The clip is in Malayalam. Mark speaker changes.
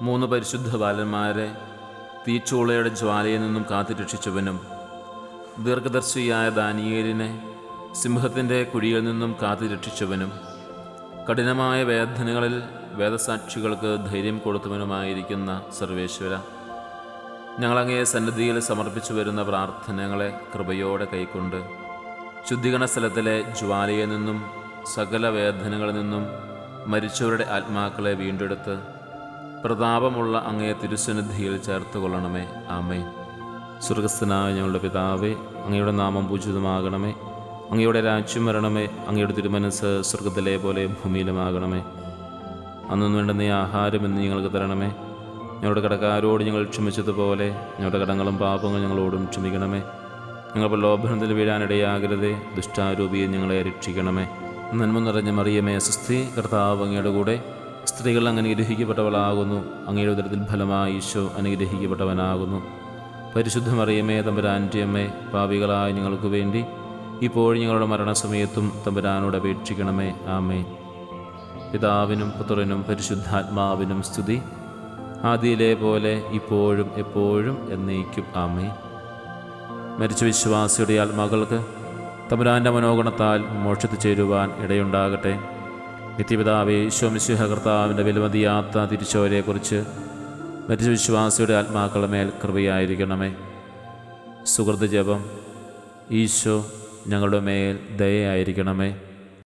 Speaker 1: മൂന്ന് പരിശുദ്ധ ബാലന്മാരെ തീച്ചൂളയുടെ ജ്വാലയിൽ നിന്നും കാത്തുരക്ഷിച്ചവനും ദീർഘദർശിയായ ദാനിയേലിനെ സിംഹത്തിന്റെ കുഴിയിൽ നിന്നും കാത്തുരക്ഷിച്ചവനും കഠിനമായ വേദനകളിൽ വേദസാക്ഷികൾക്ക് ധൈര്യം കൊടുത്തവനുമായിരിക്കുന്ന സർവേശ്വര ഞങ്ങളങ്ങയെ സന്നിധിയിൽ സമർപ്പിച്ചു വരുന്ന പ്രാർത്ഥനകളെ കൃപയോടെ കൈക്കൊണ്ട് ശുദ്ധീകരണ സ്ഥലത്തിലെ ജ്വാലയിൽ നിന്നും സകല വേദനകളിൽ നിന്നും മരിച്ചവരുടെ ആത്മാക്കളെ വീണ്ടെടുത്ത് പ്രതാപമുള്ള അങ്ങയെ തിരുസന്നിധിയിൽ ചേർത്ത് കൊള്ളണമേ ആമേ സ്വർഗസ്ഥനായ ഞങ്ങളുടെ പിതാവേ അങ്ങയുടെ നാമം പൂജിതമാകണമേ. അങ്ങയുടെ രാജ്യം വരണമേ. അങ്ങയുടെ തിരുമനസ് സ്വർഗത്തിലെ പോലെ ഭൂമിയിലുമാകണമേ. അന്നും വേണ്ട നീ ആഹാരം എന്ന് ഞങ്ങൾക്ക് തരണമേ. ഞങ്ങളുടെ കടക്കാരോട് ഞങ്ങൾ ക്ഷമിച്ചതുപോലെ ഞങ്ങളുടെ കടങ്ങളും പാപങ്ങളും ഞങ്ങളോടും ക്ഷമിക്കണമേ. ഞങ്ങൾ പ്രലോഭനത്തിൽ വീഴാനിടയാകരുതേ. ദുഷ്ടാരൂപിയെ ഞങ്ങളെ രക്ഷിക്കണമേ. നന്മ നിറഞ്ഞ മറിയമേ സുസ്ഥി കർത്താവ് അങ്ങയുടെ കൂടെ. സ്ത്രീകൾ അനുഗ്രഹിക്കപ്പെട്ടവളാകുന്നു അങ്ങയുടെ ഉദരത്തിൽ ഫലമായി ഈശോ അനുഗ്രഹിക്കപ്പെട്ടവനാകുന്നു. പരിശുദ്ധമറിയമേ മറിയമേ തമ്പുരാന്റെ അമ്മേ പാപികളായ ഞങ്ങൾക്ക് വേണ്ടി ഇപ്പോഴും ഞങ്ങളുടെ മരണസമയത്തും തമ്പുരാനോട് അപേക്ഷിക്കണമേ. ആമേ പിതാവിനും പുത്രനും പരിശുദ്ധാത്മാവിനും സ്തുതി. ആദിയിലെ പോലെ ഇപ്പോഴും എപ്പോഴും എന്നേക്കും. ആമേ മരിച്ച വിശ്വാസിയുടെ ആത്മാക്കൾക്ക് തമ്പുരാന്റെ മനോഗണത്താൽ മോക്ഷത്തിൽ ചേരുവാൻ ഇടയുണ്ടാകട്ടെ. നിത്യപിതാവേ ഈശോമിശുഹ കർത്താവിന്റെ വിലമതിയാത്ത തിരിച്ചോരെക്കുറിച്ച് മറ്റു വിശ്വാസിയുടെ ആത്മാക്കളുടെ മേൽ കൃപയായിരിക്കണമേ. സുഹൃത്ത് ജപം ഈശോ ഞങ്ങളുടെ മേൽ ദയയായിരിക്കണമേ